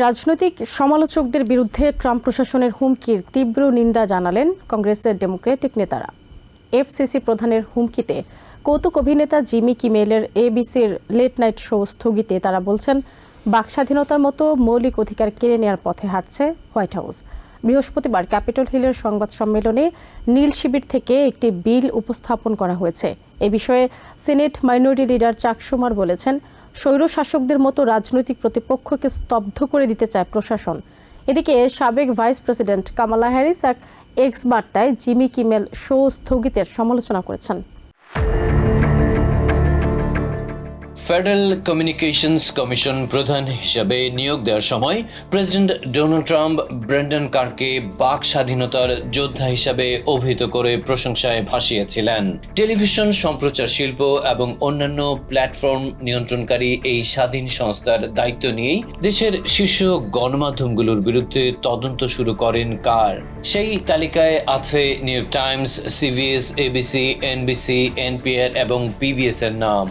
রাজনৈতিক সমালোচকদের বিরুদ্ধে ট্রাম্প প্রশাসনের হুমকির তীব্র নিন্দা জানালেন কংগ্রেসের ডেমোক্রেটিক নেতারা। এফসিসি প্রধানের হুমকিতে কৌতুক অভিনেতা জিমি কিমেলের এবিসির লেট নাইট শো স্থগিতে তারা বলছেন বাকস্বাধীনতার মতো মৌলিক অধিকার কেড়ে নেওয়ার পথে হাঁটছে হোয়াইট হাউস। বৃহস্পতিবার ক্যাপিটল হিলের সংবাদ সম্মেলনে নীল শিবির থেকে একটি বিল উপস্থাপন করা হয়েছে। এ বিষয়ে সিনেট মাইনরিটি লিডার চাকসুমার বলেছেন স্বৈর শাসকদের মতো রাজনৈতিক প্রতিপক্ষকে স্তব্ধ করে দিতে চায় প্রশাসন। এদিকে সাবেক ভাইস প্রেসিডেন্ট কামালা হ্যারিস এক এক্স বার্তায় জিমি কিমেল শো স্থগিতের সমালোচনা করেছেন। ফেডারেল কমিউনিকেশনস কমিশন প্রধান হিসাবে নিয়োগ দেওয়ার সময় প্রেসিডেন্ট ডোনাল্ড ট্রাম্প ব্রেন্ডন কারকে বাক স্বাধীনতার যোদ্ধা হিসাবে অভিহিত করে প্রশংসায় ভাসিয়েছিলেন। টেলিভিশন, সম্প্রচার শিল্প এবং অন্যান্য প্ল্যাটফর্ম নিয়ন্ত্রণকারী এই স্বাধীন সংস্থার দায়িত্ব নিয়েই দেশের শীর্ষ গণমাধ্যমগুলোর বিরুদ্ধে তদন্ত শুরু করেন কার সেই তালিকায় আছে New Times CBS ABC NBC NPR এবং পিবিএস এর নাম।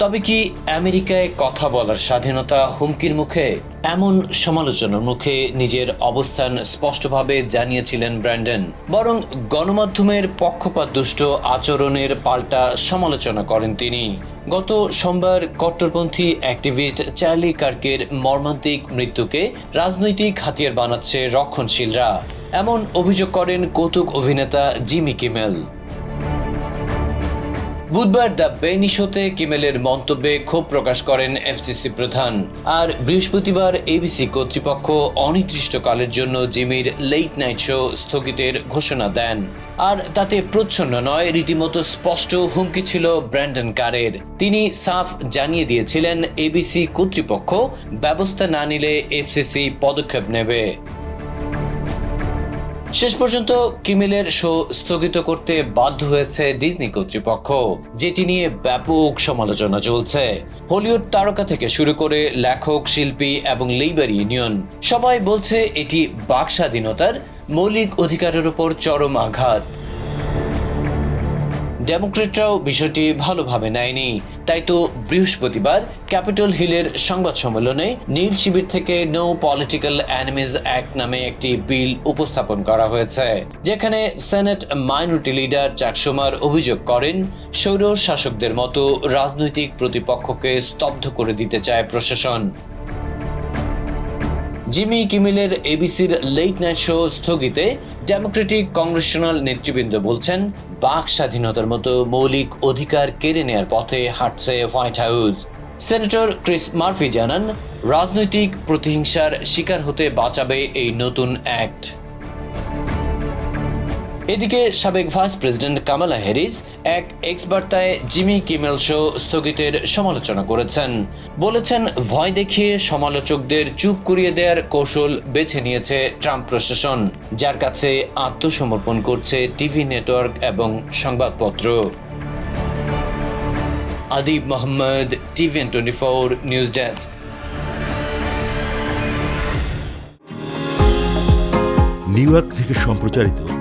তবে কি আমেরিকায় কথা বলার স্বাধীনতা হুমকির মুখে? এমন সমালোচনার মুখে নিজের অবস্থান স্পষ্টভাবে জানিয়েছিলেন ব্র্যান্ডন। বরং গণমাধ্যমের পক্ষপাত দুষ্ট আচরণের পাল্টা সমালোচনা করেন তিনি। গত সোমবার কট্টরপন্থী অ্যাক্টিভিস্ট চার্লি কার্কের মর্মান্তিক মৃত্যুকে রাজনৈতিক হাতিয়ার বানাচ্ছে রক্ষণশীলরা। এমন অভিযোগ করেন কৌতুক অভিনেতা জিমি কিমেল। বুধবার দ্য বেনি শোতে কিমেলের মন্তব্যে ক্ষোভ প্রকাশ করেন এফসিসি প্রধান। আর বৃহস্পতিবার এবিসি কর্তৃপক্ষ অনির্দিষ্টকালের জন্য জিমির লেট নাইট শো স্থগিতের ঘোষণা দেন। আর তাতে প্রচ্ছন্ন নয়, রীতিমতো স্পষ্ট হুমকি ছিল ব্র্যান্ডন কারের। তিনি সাফ জানিয়ে দিয়েছিলেন এবিসি কর্তৃপক্ষ, ব্যবস্থা না নিলে এফসিসি পদক্ষেপ নেবে। শেষ পর্যন্ত কিমেলের শো স্থগিত করতে বাধ্য হয়েছে ডিজনি কর্তৃপক্ষ। যেটি নিয়ে ব্যাপক সমালোচনা চলছে। হলিউড তারকা থেকে শুরু করে লেখক, শিল্পী এবং লেবার ইউনিয়ন সবাই বলছে এটি বাক স্বাধীনতার মৌলিক অধিকারের উপর চরম আঘাত। ডেমোক্রেটরাও বিষয়টি ভালোভাবে নেয়নি। তাই তো বৃহস্পতিবার ক্যাপিটল হিলের সংবাদ সম্মেলনে নীল শিবির থেকে নো পলিটিক্যাল অ্যানিমিজ অ্যাক্ট নামে একটি বিল উপস্থাপন করা হয়েছে, যেখানে সেনেট মাইনরিটি লিডার চাকসুমার অভিযোগ করেন, সৌর শাসকদের মতো রাজনৈতিক প্রতিপক্ষকে স্তব্ধ করে দিতে চায় প্রশাসন। জিমি কিমিলের এবিসির লেট নাইট শো স্থগিতে ডেমোক্রেটিক কংগ্রেশনাল নেতৃবৃন্দ বলছেন, বাক স্বাধীনতার মতো মৌলিক অধিকার কেড়ে নেয়ার পথে হাঁটছে White House senator Chris Murphy জানান, রাজনৈতিক প্রতিহিংসার শিকার হতে বাঁচাবে এই নতুন অ্যাক্ট এদিকে সাবেক ভাইস প্রেসিডেন্ট কামালা হ্যারিস এক এক্স বার্তায় জিমি কিমেল শো স্থগিতের সমালোচনা করেছেন। বলেছেন, ভয় দেখিয়ে সমালোচকদের চুপ করিয়ে দেওয়ার কৌশল বেছে নিয়েছে ট্রাম্প প্রশাসন, যার কাছে আত্মসমর্পণ করছে টিভি নেটওয়ার্ক এবং সংবাদপত্র। Adib Mohammad, TVN twenty four news desk. New York থেকে সম্প্রচারিত